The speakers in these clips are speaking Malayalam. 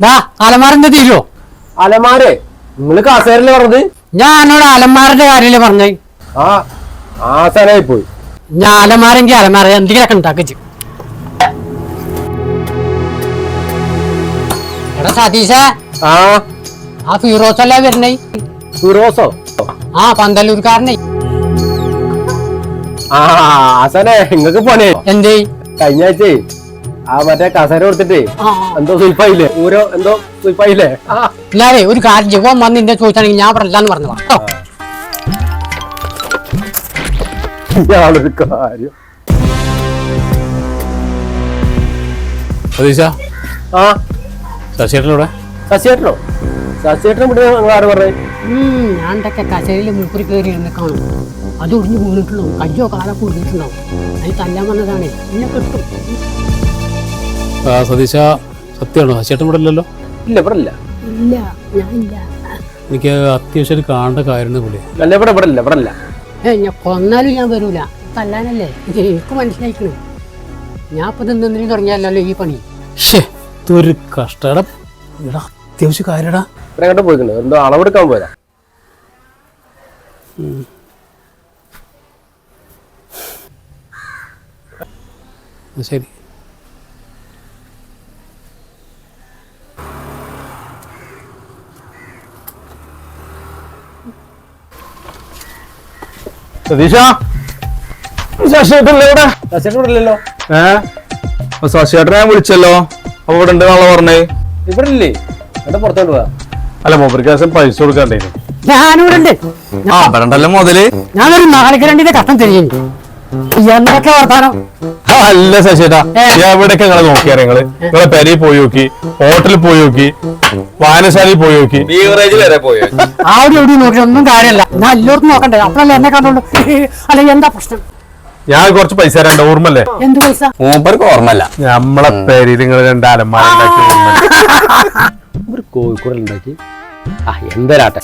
ദാ അലമാറിന്റെ തീരുവോ അലമാരെ നിങ്ങൾ കാസേരല്ലേ പറഞ്ഞത് ഞാൻ എന്നോട് അലമാറിന്റെ കാര്യമല്ലേ പറഞ്ഞേ ആ ആസാനായി പോയി ഞാൻ അലമാരെങ്കിൽ അലമാര എന്തെങ്കിലുമൊക്കെ ഉണ്ടാക്കിച്ചു എടാ സതീശ ആ ആ ഫിറോസ് അല്ലേ വരണേ ഫിറോസോ ആ പന്തല്ലൂർക്കാരനെ ആ ആസാനെ നിങ്ങക്ക് പോണേ എന്തേ കഴിഞ്ഞ ആഴ്ചേ ആ മറ്റേ കസേര കൊടുത്തിട്ടേ. എന്തോ സുൽഫായില്ലേ? ഊരോ എന്തോ സുൽഫായില്ലേ? ആ ഇല്ലാതെ ഒരു കാര്യം ജീവൻ വന്ന് എന്റെ ചോദിച്ചാണെങ്കിൽ ഞാൻ പറഞ്ഞില്ലാന്ന് പറഞ്ഞു കേട്ടോ. ഇയാളൊരു കാര്യം. സതീശ? ആ? ശശിയേട്ടനോടെ ശശിയേട്ടനോ? ശശിയേട്ടനെ വിട്ട് ആര് പറഞ്ഞേ? മൂപ്പര് കയറി ഇരുന്ന് കാണും. അത് ഒടിഞ്ഞു വീണിട്ടുണ്ടാവും. കയ്യോ കാലൊക്കെ കുടിയിട്ടുണ്ടാവും. അതിന് തല്ലാൻ വന്നതാണേ. എന്നെ കിട്ടും. സതീശ സത്യമാണോ? ചേട്ടൻ ഇവിടെ ഇല്ലല്ലോ? ഇല്ല ഇവിടെ ഇല്ല. ഇല്ല ഞാൻ ഇല്ല. എനിക്ക് അത്യാവശ്യം കാണേണ്ട കാര്യം പുള്ളി. അല്ല ഇവിടെ ഇവിടെ ഇല്ല ഇവിടെ ഇല്ല. ഏ ഞാൻ കൊന്നാലും ഞാൻ വരൂല. തല്ലാനല്ലേ? എനിക്ക് മനസ്സിലായിക്കണേ. ഞാൻ ഇപ്പൊ നിന്നു തുടങ്ങിയല്ലോ ഈ പണി? ഷേ ഇതൊരു കഷ്ടട അത്യാവശ്യ കാര്യടാ. ഇവിടെ എങ്ങോട്ട് പോയിട്ടുണ്ട് എന്തോ അളവെടുക്കാൻ പോരാ ശരി. ഇവിടെ ശശിയേട്ടൻ ഇവിടെ ഏ? ശശിയേട്ടനെ ഞാൻ വിളിച്ചല്ലോ. അപ്പൊ ഇവിടെ ഉണ്ട് നാളെ പറഞ്ഞേ? ഇവിടെ ഇല്ലേ എവിടെ പുറത്തോട്ട് പോവാ അല്ല മൊബൈൽ പൈസ കൊടുക്കാണ്ടേ ഞാനിവിടെ ഉണ്ട് ആ പറഞ്ഞല്ലോ മുതൽ. ഞാനൊരു നാലക്ക് രണ്ടിന്റെ കഷ്ടം തിരിയുന്നു എന്തൊക്കെ വർത്താനം? അല്ല ശശിട്ടാ എവിടൊക്കെ നിങ്ങളെ നോക്കിയാ നിങ്ങൾ നിങ്ങളെ പെരയിൽ പോയി നോക്കി ഹോട്ടലിൽ പോയി നോക്കി വായനശാലയിൽ പോയി നോക്കി. ബീവറേജ് വരെ പോയി അവിടെ എവിടെ നോക്കി ഒന്നും കാര്യമല്ല. ഞാൻ എല്ലാവർക്കും നോക്കണ്ടേ? അപ്പഴല്ലേ എന്നെ കണ്ടോളൂ അല്ല എന്താ പ്രശ്നം? ഞാൻ കുറച്ച് പൈസ രണ്ട് ഓർമ്മല്ലേ എന്ത് പൈസ? മൂപ്പർക്ക് ഓർമ്മല്ല നമ്മളെ പേര് നിങ്ങൾ രണ്ട് അലമാരുണ്ടാക്കി ഒരു കോഴിക്കോട് ഉണ്ടാക്കി. ആ എന്തരാട്ടെ?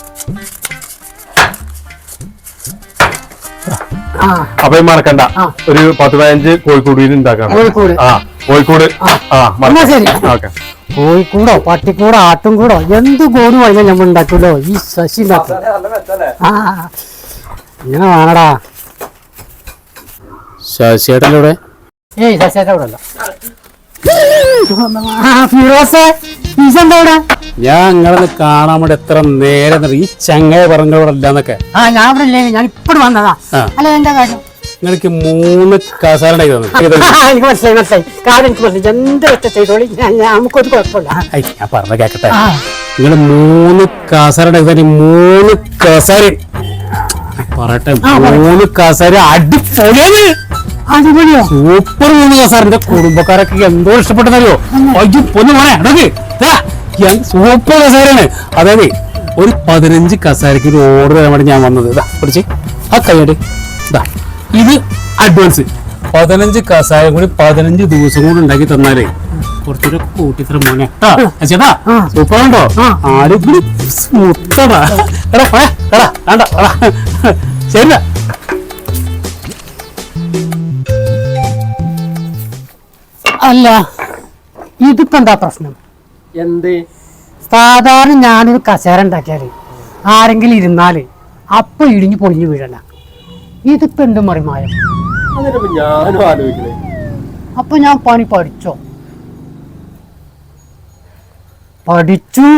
അപ്പൊ മറക്കണ്ട. ഒരു പത്ത് പതിനഞ്ച് കോഴിക്കോട് ഉണ്ടാക്കണം കോഴിക്കോട്. ആ കോഴിക്കോട്. ആ. ശരി. ഓക്കെ. കോഴിക്കൂടോ പട്ടിക്കൂടോ ആട്ടും കൂടോ എന്ത് കോഴി പറഞ്ഞാൽ നമ്മൾ ഉണ്ടാക്കുമല്ലോ ഈ ശശി ഉണ്ടാക്കും ആ. ഇങ്ങനെ വേണടാ. ശശിയേട്ടന്റെ ഇവിടെ ഏയ് ശശിയുടെ ഇവിടെ അല്ല ആ ഫിറോസേ എന്താ ഇവിടെ? ഞാൻ നിങ്ങളെ കാണാൻ വേണ്ടി എത്ര നേരം. ഈ ചങ്ങായ പറഞ്ഞവിടെ ഇല്ലാന്നൊക്കെ ആ ഞാൻ ഇവിടെ ഇല്ലേ? ഞാൻ ഇപ്പോഴും വന്നതാ. അല്ല എന്താ കാര്യം? നിങ്ങൾക്ക് മൂന്ന് തന്നു. എനിക്ക് മനസ്സിലായി മനസ്സിലായി. കാര്യം എനിക്ക് മനസ്സിലായി. എന്ത് വെച്ച ചെയ്തോളി? ഞാൻ ഞാൻ- നമുക്കൊരു കുഴപ്പമില്ല. ഞാൻ പറഞ്ഞ കേക്കട്ടെ. നിങ്ങൾ മൂന്ന് തന്നെ. മൂന്ന് കസാര പറയട്ടെ മൂന്ന് കസാര അടിപൊളിയാണ്. അടിപൊളിയോ. സൂപ്പർ മൂന്ന് കസാറിന്റെ കുടുംബക്കാരൊക്കെ എന്തോ ഇഷ്ടപ്പെട്ടതല്ലോ അയ്യോ പൊന്നു എന്ത് സൂപ്പർ കസേരയാണ്. അതായത് ഒരു പതിനഞ്ച് കസേരക്ക് ഒരു ഓർഡർ തരാൻ വേണ്ടി ഞാൻ വന്നത്. ഇതാ പിടിച്ച്. ആ കൈയ്യട് ഇതാ ഇത് അഡ്വാൻസ് പതിനഞ്ച് കസാരം കൂടി പതിനഞ്ച് ദിവസം കൂടി ഉണ്ടാക്കി തന്നാലേ കുറച്ചൊരു കൂട്ടിത്തരം മോനെ. ട്ടാ, ചേട്ടാ സൂപ്പർ ഉണ്ടോ. ആരും കൂടി സ്മൂത്തടാ എടാ എടാ വേണ്ട അല്ല ഇതിപ്പോ എന്താ പ്രശ്നം? എന്ത്? സാധാരണ ഞാനൊരു കസേര ഉണ്ടാക്കിയാൽ ആരെങ്കിലും ഇരുന്നാൽ അപ്പൊ ഇടിഞ്ഞു പൊളിഞ്ഞു വീഴല ഇതിപ്പോ എന്തും മറിമായം? അതിനിപ്പോ ഞാനും ആലോചിക്കണേ. അപ്പൊ ഞാൻ പണി പഠിച്ചോ? പഠിച്ചു.